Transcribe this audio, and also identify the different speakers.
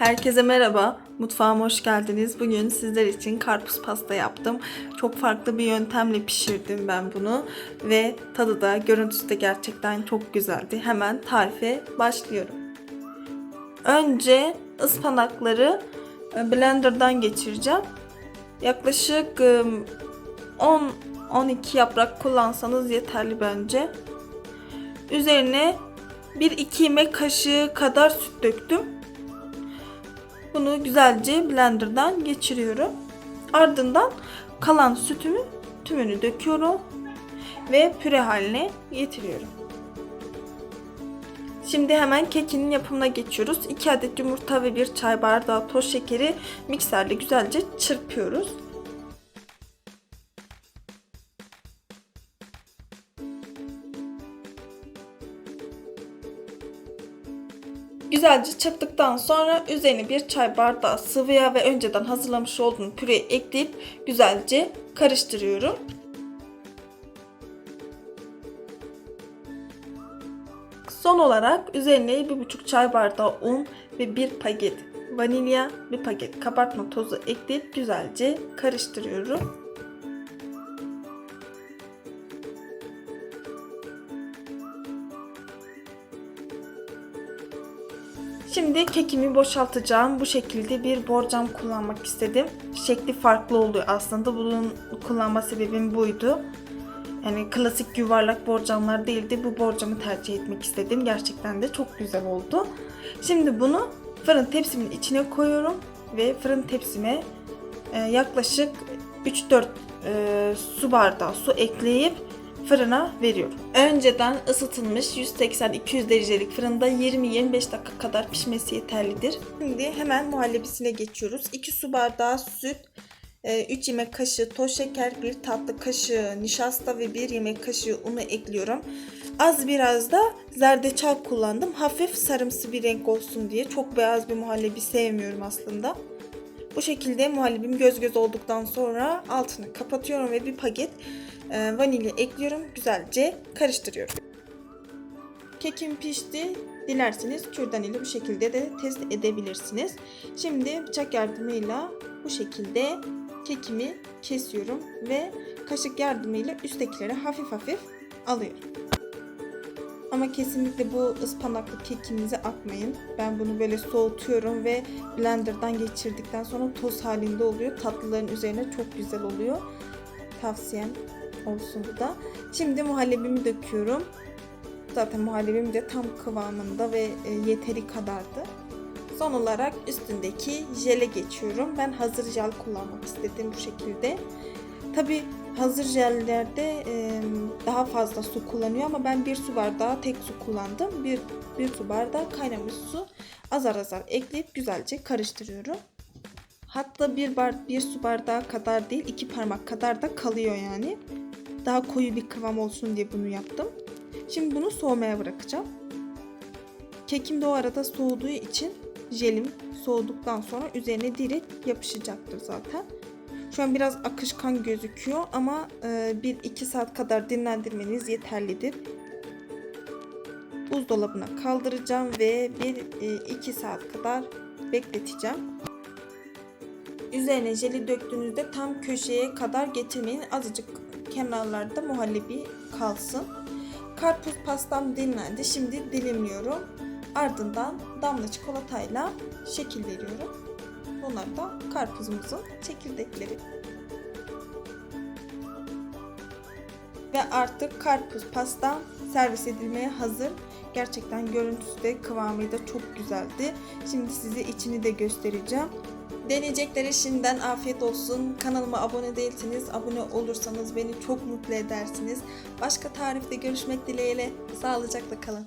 Speaker 1: Herkese merhaba. Mutfağıma hoş geldiniz. Bugün sizler için karpuz pasta yaptım. Çok farklı bir yöntemle pişirdim ben bunu. Ve tadı da görüntüsü de gerçekten çok güzeldi. Hemen tarife başlıyorum. Önce ıspanakları e, blenderdan geçireceğim. Yaklaşık e, 10-12 yaprak kullansanız yeterli bence. Üzerine 1-2 yemek kaşığı kadar süt döktüm. Bunu güzelce blenderdan geçiriyorum. Ardından kalan sütümü tümünü döküyorum ve püre haline getiriyorum. Şimdi hemen kekinin yapımına geçiyoruz. 2 adet yumurta ve 1 çay bardağı toz şekeri mikserle güzelce çırpıyoruz. Güzelce çırptıktan sonra üzerine bir çay bardağı sıvı yağ ve önceden hazırlamış olduğum püreyi ekleyip güzelce karıştırıyorum. Son olarak üzerine 1,5 çay bardağı un ve 1 paket vanilya, 1 paket kabartma tozu ekleyip güzelce karıştırıyorum. Şimdi kekimi boşaltacağım. Bu şekilde bir borcam kullanmak istedim. Şekli farklı oluyor aslında. Bunun kullanma sebebim buydu. Yani klasik yuvarlak borcamlar değildi. Bu borcamı tercih etmek istedim. Gerçekten de çok güzel oldu. Şimdi bunu fırın tepsimin içine koyuyorum. Ve fırın tepsime e, yaklaşık 3-4 e, su bardağı su ekleyip fırına veriyorum. Önceden ısıtılmış 180-200 derecelik fırında 20-25 dakika kadar pişmesi yeterlidir. Şimdi hemen muhallebisine geçiyoruz. 2 su bardağı süt, 3 yemek kaşığı toz şeker, 1 tatlı kaşığı nişasta ve 1 yemek kaşığı unu ekliyorum. Az biraz da zerdeçal kullandım. Hafif sarımsı bir renk olsun diye. Çok beyaz bir muhallebi sevmiyorum aslında. Bu şekilde muhallebim göz göz olduktan sonra altını kapatıyorum ve bir paket e, vanilya ekliyorum. Güzelce karıştırıyorum. Kekim pişti. Dilerseniz kürdan ile bu şekilde de test edebilirsiniz. Şimdi bıçak yardımıyla bu şekilde kekimi kesiyorum ve kaşık yardımıyla üsttekileri hafif hafif alıyorum. Ama kesinlikle bu ıspanaklı kekinizi atmayın. Ben bunu böyle soğutuyorum ve blenderdan geçirdikten sonra toz halinde oluyor. Tatlıların üzerine çok güzel oluyor. Tavsiyem olsun bu da. Şimdi muhallebimi döküyorum. Zaten muhallebim de tam kıvamında ve e, yeteri kadardı. Son olarak üstündeki jele geçiyorum. Ben hazır jel kullanmak istedim bu şekilde. Tabi hazır jellerde daha fazla su kullanıyor ama ben bir su bardağı tek su kullandım. Bir, bir su bardağı kaynamış su azar azar ekleyip güzelce karıştırıyorum. Hatta bir, bar, bir su bardağı kadar değil iki parmak kadar da kalıyor yani. Daha koyu bir kıvam olsun diye bunu yaptım. Şimdi bunu soğumaya bırakacağım. Kekim de o arada soğuduğu için jelim soğuduktan sonra üzerine direkt yapışacaktır zaten. Şu an biraz akışkan gözüküyor ama 1-2 saat kadar dinlendirmeniz yeterlidir. Buzdolabına kaldıracağım ve 1-2 saat kadar bekleteceğim. Üzerine jeli döktüğünüzde tam köşeye kadar getirmeyin. Azıcık kenarlarda muhallebi kalsın. Karpuz pastam dinlendi. Şimdi dilimliyorum. Ardından damla çikolatayla şekil veriyorum. Bunlar da karpuzumuzun çekirdekleri. Ve artık karpuz pastam servis edilmeye hazır. Gerçekten görüntüsü de kıvamı da çok güzeldi. Şimdi size içini de göstereceğim. Deneyeceklere şimdiden afiyet olsun. Kanalıma abone değilseniz abone olursanız beni çok mutlu edersiniz. Başka tarifte görüşmek dileğiyle. Sağlıcakla kalın.